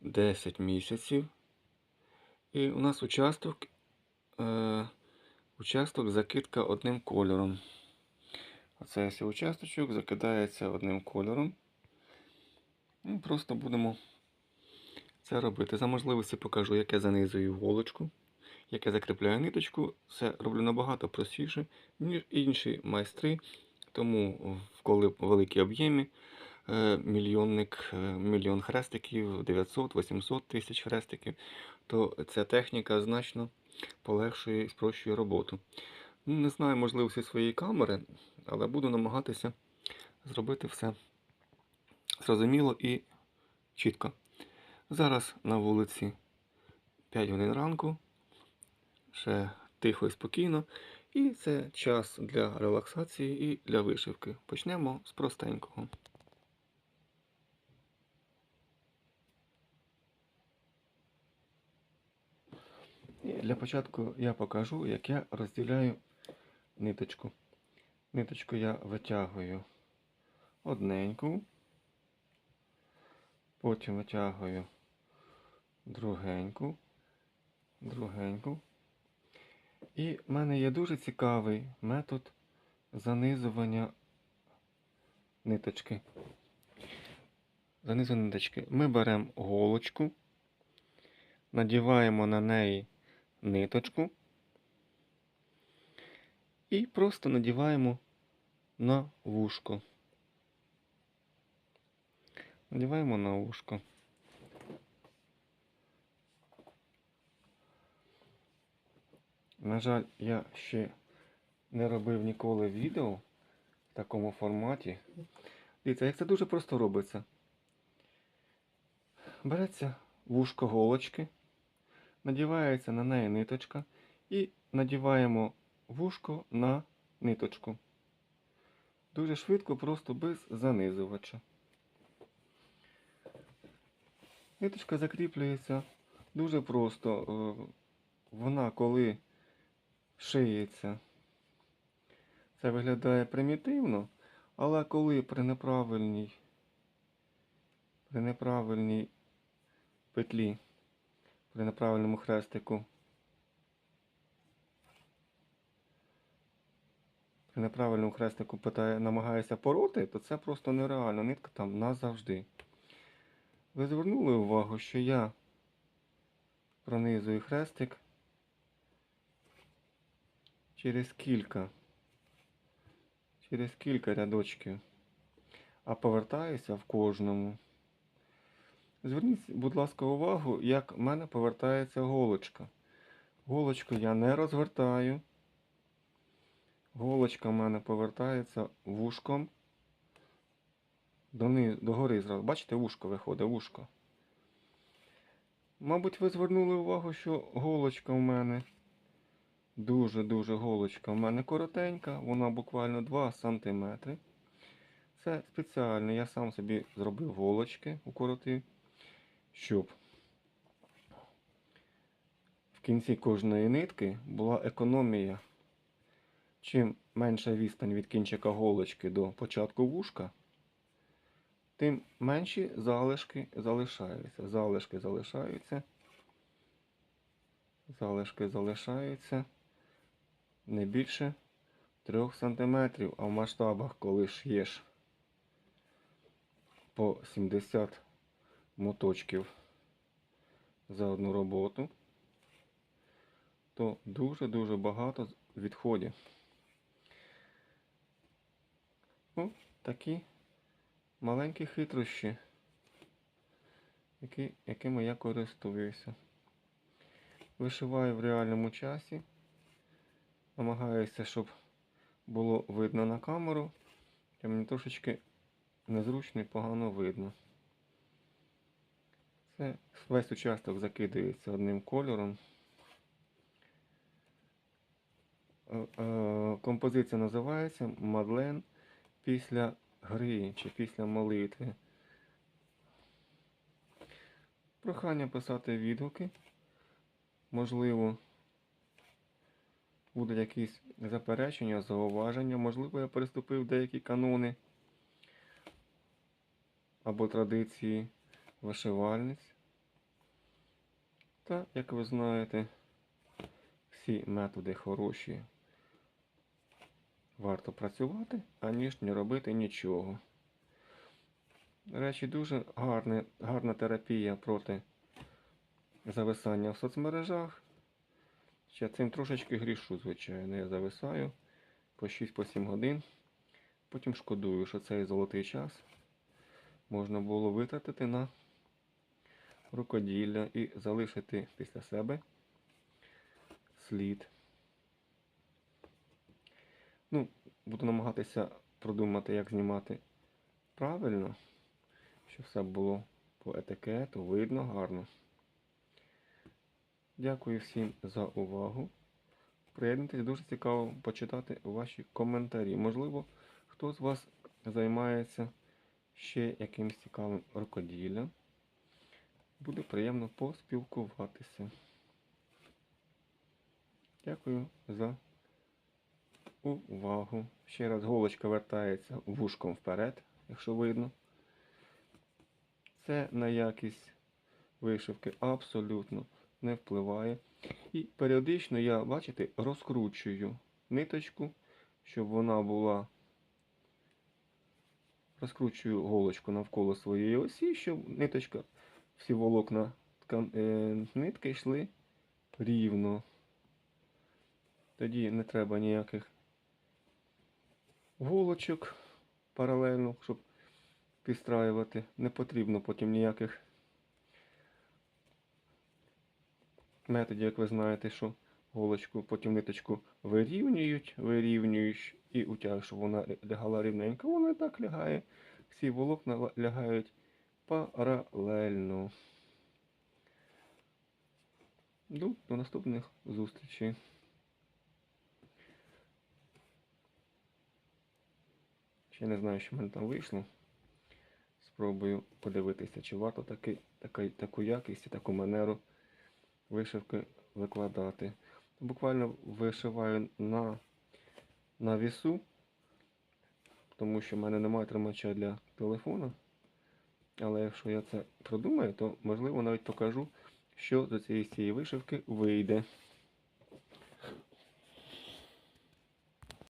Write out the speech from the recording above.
10 місяців. І у нас участок, е, участок закидка одним кольором. Оце ось участочок закидається одним кольором. І просто будемо це робити. За можливості покажу, як я занизую голочку, як я закріпляю ниточку. Все роблю набагато простіше, ніж інші майстри. Тому, коли великі об'єми, е, мільйонник, е, мільйон хрестиків, 900-800 тисяч хрестиків, то ця техніка значно полегшує і спрощує роботу. Ну, Не знаю можливості своєї камери, але буду намагатися зробити все зрозуміло і чітко. Зараз на вулиці 5 годин ранку, ще тихо і спокійно. І це час для релаксації і для вишивки. Почнемо з простенького. І для початку я покажу, як я розділяю ниточку. Ниточку я витягую одненьку, потім витягую другеньку, другеньку. І в мене є дуже цікавий метод занизування ниточки. Занизування ниточки. Ми беремо голочку, надіваємо на неї ниточку і просто надіваємо на вушко. Надіваємо на вушко. На жаль, я ще не робив ніколи відео в такому форматі. Дивіться, як це дуже просто робиться. Береться вушко голочки, надівається на неї ниточка і надіваємо вушко на ниточку. Дуже швидко, просто без занизувача. Ниточка закріплюється дуже просто. Е, Вона коли шиється. Це виглядає примітивно, але коли при неправильній, при неправильній петлі, при неправильному хрестику, при неправильному хрестику питає, намагається пороти, то це просто нереально. Нитка там назавжди. Ви звернули увагу, що я пронизую хрестик через кілька, через кілька рядочків, а повертаюся в кожному. Зверніть, будь ласка, увагу, як в мене повертається голочка. Голочку я не розвертаю. Голочка в мене повертається вушком дони- догори зразу. Бачите, вушко виходить, вушко. Мабуть, ви звернули увагу, що голочка в мене дуже-дуже голочка в мене коротенька, вона буквально 2 см. Це спеціально, я сам собі зробив голочки, укоротив, щоб в кінці кожної нитки була економія. Чим менша відстань від кінчика голочки до початку вушка, тим менші залишки залишаються. Залишки залишаються. Залишки залишаються не більше 3 см, а в масштабах, коли ш'єш по 70 моточків за одну роботу, то дуже-дуже багато відходів. Ну, такі маленькі хитрощі, які, якими я користуюся. Вишиваю в реальному часі. Намагаюся, щоб було видно на камеру. Та мені трошечки незручно і погано видно. Це весь участок закидається одним кольором. Е, е, Композиція називається Мадлен після гри чи після молитви. Прохання писати відгуки. Можливо, будуть якісь заперечення, зауваження. Можливо, я переступив деякі канони або традиції вишивальниць. Та, як ви знаєте, всі методи хороші. Варто працювати, аніж не робити нічого. Речі, дуже гарне, гарна терапія проти зависання в соцмережах. Ще цим трошечки грішу, звичайно. Я зависаю по 6-7 годин. Потім шкодую, що цей золотий час можна було витратити на рукоділля і залишити після себе слід. Ну, буду намагатися продумати, як знімати правильно, щоб все було по етикету, видно гарно. Дякую всім за увагу. Приєднуйтесь, дуже цікаво почитати ваші коментарі. Можливо, хто з вас займається ще якимось цікавим рукоділлям. Буде приємно поспілкуватися. Дякую за увагу. Ще раз голочка вертається вушком вперед, якщо видно. Це на якість вишивки абсолютно не впливає. І періодично я, бачите, розкручую ниточку, щоб вона була. Розкручую голочку навколо своєї осі, щоб ниточка, всі волокна е, нитки йшли рівно. Тоді не треба ніяких голочок паралельно, щоб підстраювати. Не потрібно потім ніяких методів, як ви знаєте, що голочку, потім ниточку вирівнюють, вирівнюють і утяг, щоб вона лягала рівненько. Вона і так лягає. Всі волокна лягають паралельно. До наступних зустрічей. Ще не знаю, що в мене там вийшло. Спробую подивитися, чи варто таки, таки, таку якість і таку манеру вишивки викладати. Буквально вишиваю на, на вісу, тому що в мене немає тримача для телефона. Але якщо я це продумаю, то можливо навіть покажу, що з цієї, вишивки вийде.